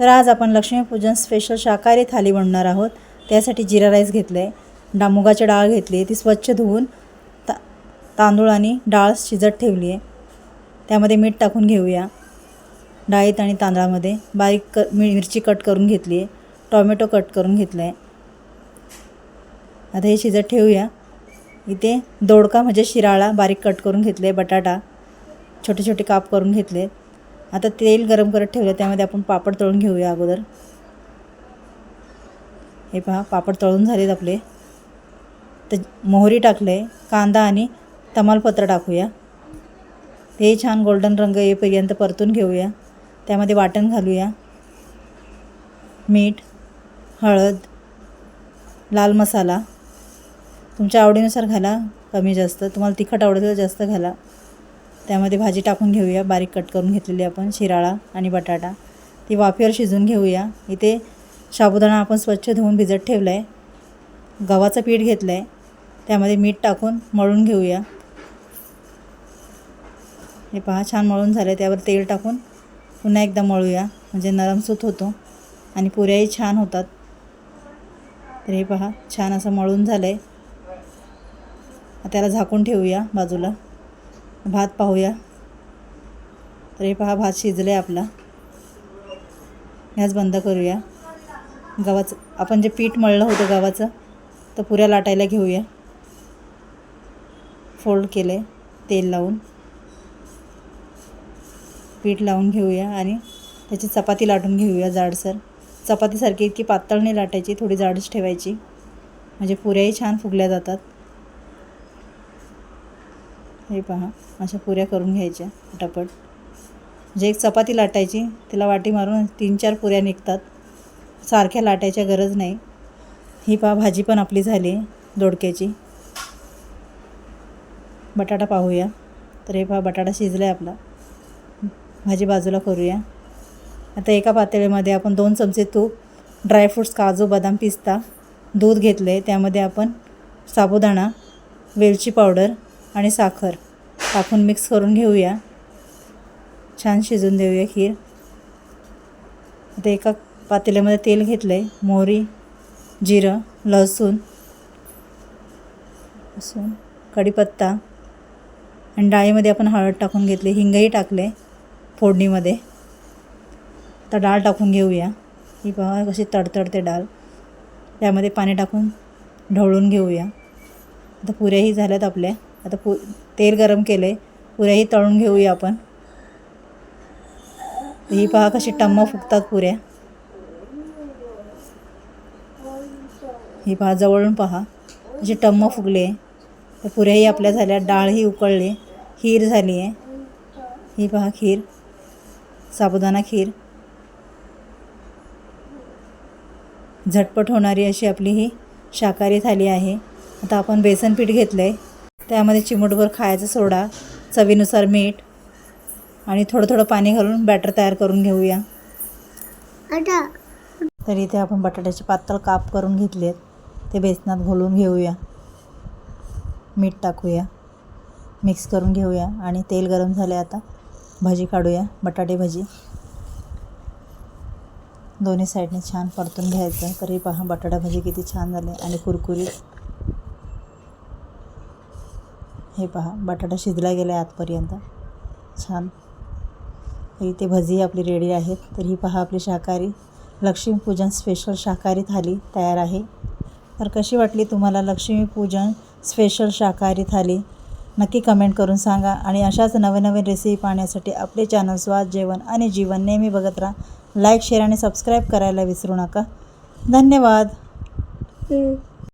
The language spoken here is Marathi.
तर आज आपण लक्ष्मीपूजन स्पेशल शाकाहारी थाली बनवणार आहोत. त्यासाठी जिरा राईस घेतलं आहे डा मुगाची डाळ घेतली आहे ती स्वच्छ धुवून ता तांदूळ आणि डाळ शिजत ठेवली आहे त्यामध्ये मीठ टाकून घेऊया. डाळीत आणि तांदळामध्ये बारीक क मि मिरची कट करून घेतली आहे टॉमॅटो कट करून घेतलं आहे आता हे शिजत ठेवूया. इथे दोडका म्हणजे शिराळा बारीक कट करून घेतले आहे बटाटा छोटे छोटे काप करून घेतले आता तेल गरम करत ठेवलं त्यामध्ये आपण पापड तळून घेऊया अगोदर. हे पहा पापड तळून झालेत आपले. तर मोहरी टाकले कांदा आणि तमालपत्र टाकूया. ते छान गोल्डन रंग येईपर्यंत परतून घेऊया. त्यामध्ये वाटण घालूया. मीठ हळद लाल मसाला. तुमच्या आवडीनुसार घाला कमी जास्त. तुम्हाला तिखट आवडतं तर जास्त घाला. त्यामध्ये भाजी टाकून घेऊया. बारीक कट करून घेतलेली आपण शिराळा आणि बटाटा. ती वाफेवर शिजून घेऊया. इथे साबुदाणा आपण स्वच्छ धुवून भिजत ठेवला आहे गव्हाचं पीठ घेतलं आहे त्यामध्ये मीठ टाकून मळून घेऊया. हे पहा छान मळून झालं त्यावर तेल टाकून पुन्हा एकदा मळूया. म्हणजे नरमसूत होतो आणि पुऱ्याही छान होतात. तर हे पहा छान असं मळून झालं आहे त्याला झाकून ठेवूया बाजूला. भात पाहूया. अरे पहा भात शिजलं आहे आपला. गॅस बंद करूया. गव्हाचं आपण जे पीठ मळलं होतं गव्हाचं तर पुऱ्या लाटायला घेऊया. फोल्ड केलं आहे तेल लावून. पीठ लावून घेऊया आणि त्याची चपाती लाटून घेऊया जाडसर. चपातीसारखी इतकी पातळ नाही लाटायची थोडी जाडच ठेवायची. म्हणजे पुऱ्याही छान फुगल्या जातात. हे पहा. अशा पुऱ्या करून घ्यायच्या पटापट. जे एक चपाती लाटायची तिला वाटी मारून तीन चार पुऱ्या निघतात. सारख्या लाटायच्या गरज नाही. ही पहा भाजी पण आपली झाली दोडक्याची. बटाटा पाहूया. तर हे पहा बटाटा शिजला आहे आपला. भाजी बाजूला करूया. आता एका पातेल्यामध्ये आपण दोन चमचे तूप ड्रायफ्रूट्स काजू बदाम पिस्ता दूध घेतले त्यामध्ये आपण साबुदाणा वेलची पावडर आणि साखर. टाकून मिक्स करून घेऊया. छान शिजून देऊया खीर. आता एका पातेल्यामध्ये तेल घेतलं आहे मोहरी जिरं लसूण लसूण कढीपत्ता आणि डाळीमध्ये आपण हळद टाकून घेतली हिंगही टाकले फोडणीमध्ये. आता डाळ टाकून घेऊया. ही पहा कशी तडतडते डाळ. त्यामध्ये पाणी टाकून ढवळून घेऊया. आता पुऱ्याही झाल्यात आपल्या. आता पु तेल गरम केलं आहे पुऱ्याही तळून घेऊया आपण. ही पहा कशी टम्मा फुगतात पुऱ्या. ही पहा जवळून पहा. अशी टम्म फुगले तर पुऱ्याही आपल्या झाल्या डाळही उकळली. खीर झाली आहे ही पहा खीर. साबुदाणा खीर. झटपट होणारी अशी आपली ही शाकाहारी थाली आहे. आता आपण बेसन पीठ घेतलं आहे त्यामध्ये चिमूटभर खायचा सोडा चवीनुसार मीठ आणि थोडं थोडं पाणी घालून बॅटर तयार करून घेऊया. तर इथे आपण बटाट्याचे पातळ काप करून घेतले आहेत ते बेसनात घोलून घेऊया. मीठ टाकूया. मिक्स करून घेऊया आणि तेल गरम झाले आता. भाजी काढूया बटाटे भाजी. दोन्ही साईडने छान परतून घ्यायचं. तरी पहा बटाटा भाजी किती छान झाले आणि कुरकुरीत. हे पहा बटाटा शिजला गेला आहे आतपर्यंत. छान. इथे भजी आपली रेडी आहेत. तर ही पहा आपली शाकाहारी. लक्ष्मीपूजन स्पेशल शाकाहारी थाली तयार आहे. तर कशी वाटली तुम्हाला लक्ष्मीपूजन स्पेशल शाकाहारी थाली? नक्की कमेंट करून सांगा. आणि अशाच नवनवीन नवीन रेसिपी पाहण्यासाठी आपले चॅनल स्वाद जेवण आणि जीवन नेहमी बघत राहा. लाईक शेअर आणि सबस्क्राईब करायला विसरू नका. धन्यवाद.